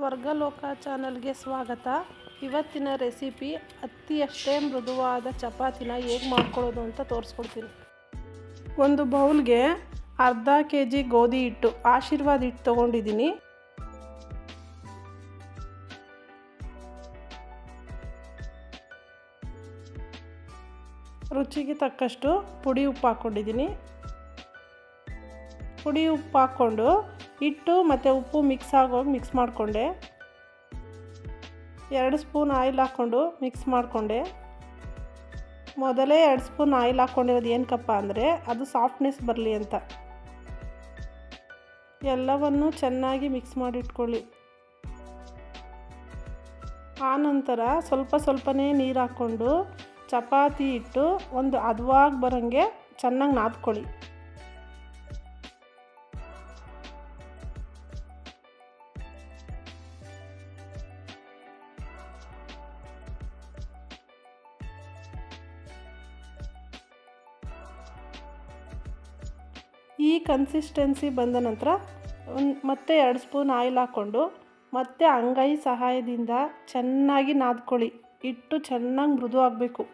ಸ್ವರ್ಗಲೋಕ ಚಾನಲ್ಗೆ ಸ್ವಾಗತ. ಇವತ್ತಿನ ರೆಸಿಪಿ ಅತ್ತಿಯಷ್ಟೇ ಮೃದುವಾದ ಚಪಾತಿನ ಹೇಗೆ ಮಾಡ್ಕೊಳ್ಳೋದು ಅಂತ ತೋರಿಸ್ಕೊಡ್ತೀನಿ. ಒಂದು ಬೌಲ್ಗೆ ಅರ್ಧ ಕೆ ಜಿ ಗೋಧಿ ಹಿಟ್ಟು ಆಶೀರ್ವಾದ ಹಿಟ್ಟು ತೊಗೊಂಡಿದ್ದೀನಿ. ರುಚಿಗೆ ತಕ್ಕಷ್ಟು ಪುಡಿ ಉಪ್ಪು ಹಾಕ್ಕೊಂಡಿದ್ದೀನಿ. ಪುಡಿ ಉಪ್ಪು ಹಾಕ್ಕೊಂಡು ಹಿಟ್ಟು ಮತ್ತು ಉಪ್ಪು ಮಿಕ್ಸ್ ಆಗೋಗಿ ಮಿಕ್ಸ್ ಮಾಡಿಕೊಂಡೆ. ಎರಡು ಸ್ಪೂನ್ ಆಯಿಲ್ ಹಾಕ್ಕೊಂಡು ಮಿಕ್ಸ್ ಮಾಡಿಕೊಂಡೆ. ಮೊದಲೇ ಎರಡು ಸ್ಪೂನ್ ಆಯಿಲ್ ಹಾಕ್ಕೊಂಡಿರೋದು ಏನಕ್ಕಪ್ಪ ಅಂದರೆ ಅದು ಸಾಫ್ಟ್ನೆಸ್ ಬರಲಿ ಅಂತ. ಎಲ್ಲವನ್ನು ಚೆನ್ನಾಗಿ ಮಿಕ್ಸ್ ಮಾಡಿಟ್ಕೊಳ್ಳಿ. ಆನಂತರ ಸ್ವಲ್ಪ ಸ್ವಲ್ಪನೇ ನೀರು ಹಾಕ್ಕೊಂಡು ಚಪಾತಿ ಇಟ್ಟು ಒಂದು ಹದವಾಗಿ ಬರೋಂಗೆ ಚೆನ್ನಾಗಿ ನಾದ್ಕೊಳ್ಳಿ. ಈ ಕನ್ಸಿಸ್ಟೆನ್ಸಿ ಬಂದ ನಂತರ ಮತ್ತೆ ಎರಡು ಸ್ಪೂನ್ ಆಯಿಲ್ ಹಾಕ್ಕೊಂಡು ಮತ್ತೆ ಅಂಗೈ ಸಹಾಯದಿಂದ ಚೆನ್ನಾಗಿ ನಾದ್ಕೊಳ್ಳಿ. ಹಿಟ್ಟು ಚೆನ್ನಾಗಿ ಮೃದು ಆಗಬೇಕು.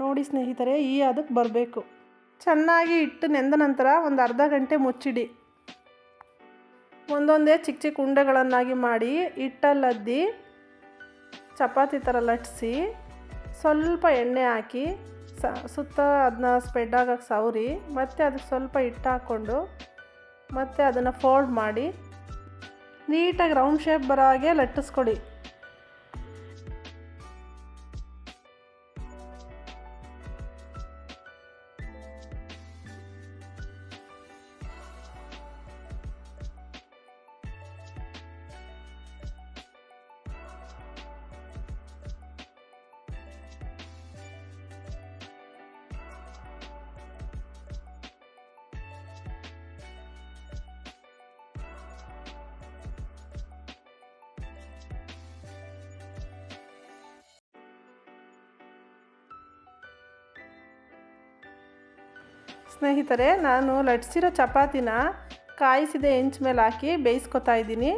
ನೋಡಿ ಸ್ನೇಹಿತರೆ, ಈ ಅದಕ್ಕೆ ಬರಬೇಕು. ಚೆನ್ನಾಗಿ ಹಿಟ್ಟು ನೆಂದ ನಂತರ ಒಂದು ಅರ್ಧ ಗಂಟೆ ಮುಚ್ಚಿಡಿ. ಒಂದೊಂದೇ ಚಿಕ್ಕ ಚಿಕ್ಕ ಉಂಡೆಗಳನ್ನಾಗಿ ಮಾಡಿ ಹಿಟ್ಟಲ್ಲದ್ದಿ, ಚಪಾತಿ ಥರ ಲಟ್ಟಿಸಿ ಸ್ವಲ್ಪ ಎಣ್ಣೆ ಹಾಕಿ ಸುತ್ತ ಅದನ್ನ ಸ್ಪ್ರೆಡ್ ಆಗೋಕ್ಕೆ ಸವರಿ, ಮತ್ತು ಅದಕ್ಕೆ ಸ್ವಲ್ಪ ಹಿಟ್ಟು ಹಾಕ್ಕೊಂಡು ಮತ್ತು ಅದನ್ನು ಫೋಲ್ಡ್ ಮಾಡಿ, ನೀಟಾಗಿ ರೌಂಡ್ ಶೇಪ್ ಬರೋ ಹಾಗೆ ಲಟ್ಟಿಸ್ಕೊಡಿ. ಸ್ನೇಹಿತರೆ, ನಾನು ಲಟ್ಸಿರೋ ಚಪಾತಿನ ಕಾಯಿಸಿದ ಇಂಚ್ ಮೇಲೆ ಹಾಕಿ ಬೇಯಿಸ್ಕೊತಾ ಇದ್ದೀನಿ.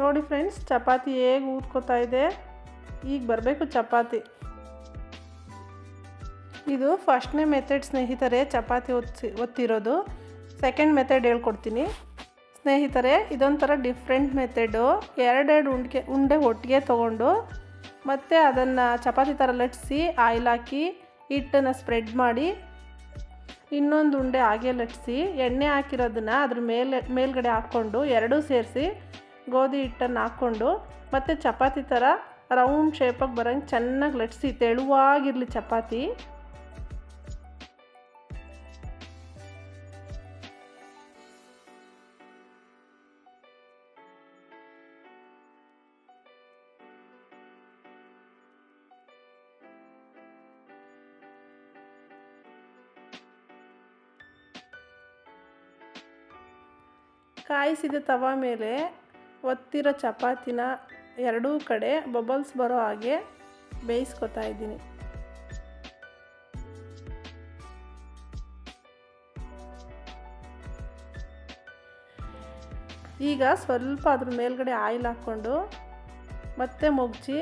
ನೋಡಿ ಫ್ರೆಂಡ್ಸ್, ಚಪಾತಿ ಹೇಗೆ ಊದ್ಕೋತಾ ಇದೆ. ಈಗ ಬರಬೇಕು ಚಪಾತಿ. ಇದು ಫಸ್ಟ್ನೇ ಮೆಥಡ್ ಸ್ನೇಹಿತರೆ ಚಪಾತಿ ಒತ್ತಿ ಒತ್ತಿರೋದು. ಸೆಕೆಂಡ್ ಮೆಥಡ್ ಹೇಳ್ಕೊಡ್ತೀನಿ. ಸ್ನೇಹಿತರೆ, ಇದೊಂಥರ ಡಿಫ್ರೆಂಟ್ ಮೆಥಡು ಎರಡೆರಡು ಉಂಡೆ ಉಂಡೆ ಒಟ್ಟಿಗೆ ತೊಗೊಂಡು ಮತ್ತು ಅದನ್ನು ಚಪಾತಿ ಥರ ಲಟ್ಟಿಸಿ ಆಯಿಲ್ ಹಾಕಿ, ಹಿಟ್ಟನ್ನು ಸ್ಪ್ರೆಡ್ ಮಾಡಿ, ಇನ್ನೊಂದು ಉಂಡೆ ಹಾಗೆ ಲಟ್ಟಿಸಿ ಎಣ್ಣೆ ಹಾಕಿರೋದನ್ನು ಅದ್ರ ಮೇಲೆ, ಮೇಲ್ಗಡೆ ಹಾಕ್ಕೊಂಡು ಎರಡೂ ಸೇರಿಸಿ ಗೋಧಿ ಹಿಟ್ಟನ್ನು ಹಾಕ್ಕೊಂಡು ಮತ್ತು ಚಪಾತಿ ಥರ ರೌಂಡ್ ಶೇಪಾಗಿ ಬರೋಂಗೆ ಚೆನ್ನಾಗಿ ಲಟ್ಸಿ ತೆಳುವಾಗಿರಲಿ ಚಪಾತಿ. ಕಾಯಿಸಿದ ತವ ಮೇಲೆ ಒತ್ತಿರೋ ಚಪಾತಿನ ಎರಡೂ ಕಡೆ ಬಬಲ್ಸ್ ಬರೋ ಹಾಗೆ ಬೇಯಿಸ್ಕೊತಾ ಇದ್ದೀನಿ. ಈಗ ಸ್ವಲ್ಪ ಅದ್ರ ಮೇಲ್ಗಡೆ ಆಯಿಲ್ ಹಾಕ್ಕೊಂಡು ಮತ್ತೆ ಮುಗ್ಚಿ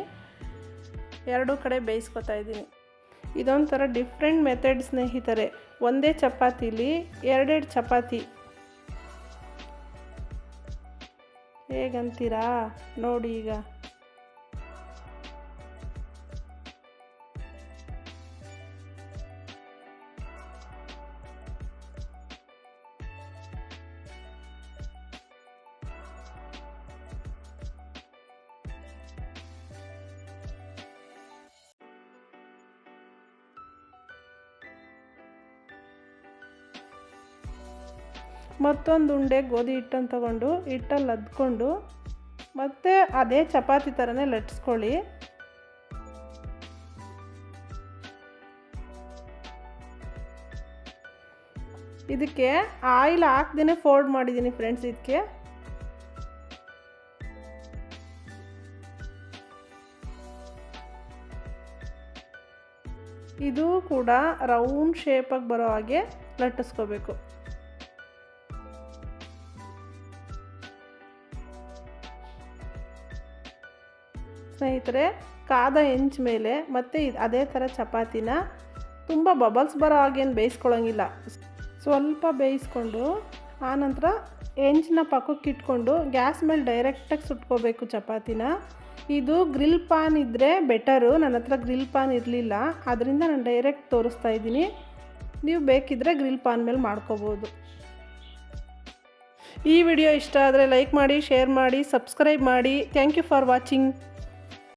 ಎರಡೂ ಕಡೆ ಬೇಯಿಸ್ಕೊತಾ ಇದ್ದೀನಿ. ಇದೊಂಥರ ಡಿಫ್ರೆಂಟ್ ಮೆಥಡ್ ಸ್ನೇಹಿತರೆ. ಒಂದೇ ಚಪಾತಿಲಿ ಎರಡೆರಡು ಚಪಾತಿ. ಹೇಗಂತೀರಾ? ನೋಡಿ ಈಗ. ಮತ್ತೊಂದು ಉಂಡೆ ಗೋಧಿ ಹಿಟ್ಟನ್ನು ತಗೊಂಡು ಹಿಟ್ಟಲ್ಲಿ ಅದ್ಕೊಂಡು, ಮತ್ತೆ ಅದೇ ಚಪಾತಿ ಥರನೇ ಲಟ್ಸ್ಕೊಳ್ಳಿ. ಇದಕ್ಕೆ ಆಯಿಲ್ ಹಾಕ್ದೇ ಫೋಲ್ಡ್ ಮಾಡಿದ್ದೀನಿ ಫ್ರೆಂಡ್ಸ್ ಇದಕ್ಕೆ. ಇದು ಕೂಡ ರೌಂಡ್ ಶೇಪಾಗಿ ಬರೋ ಹಾಗೆ ಲಟ್ಟಿಸ್ಕೋಬೇಕು. ಸ್ನೇಹಿತರೆ, ಕಾದ ಹೆಂಚ್ ಮೇಲೆ ಮತ್ತೆ ಅದೇ ಥರ ಚಪಾತಿನ ತುಂಬ ಬಬಲ್ಸ್ ಬರೋ ಹಾಗೇನು ಬೇಯಿಸ್ಕೊಳ್ಳೋಂಗಿಲ್ಲ ಸ್ವಲ್ಪ ಬೇಯಿಸ್ಕೊಂಡು ಆನಂತರ ಹೆಂಚಿನ ಪಕ್ಕಕ್ಕೆ ಇಟ್ಕೊಂಡು ಗ್ಯಾಸ್ ಮೇಲೆ ಡೈರೆಕ್ಟಾಗಿ ಸುಟ್ಕೋಬೇಕು ಚಪಾತಿನ. ಇದು ಗ್ರಿಲ್ ಪಾನ್ ಇದ್ದರೆ ಬೆಟರು ನನ್ನ ಹತ್ರ ಗ್ರಿಲ್ ಪಾನ್ ಇರಲಿಲ್ಲ. ಅದರಿಂದ ನಾನು ಡೈರೆಕ್ಟ್ ತೋರಿಸ್ತಾ ಇದ್ದೀನಿ. ನೀವು ಬೇಕಿದ್ದರೆ ಗ್ರಿಲ್ ಪಾನ್ ಮೇಲೆ ಮಾಡ್ಕೋಬೋದು. ಈ ವಿಡಿಯೋ ಇಷ್ಟ ಆದರೆ ಲೈಕ್ ಮಾಡಿ ಶೇರ್ ಮಾಡಿ ಸಬ್ಸ್ಕ್ರೈಬ್ ಮಾಡಿ. Thank you for watching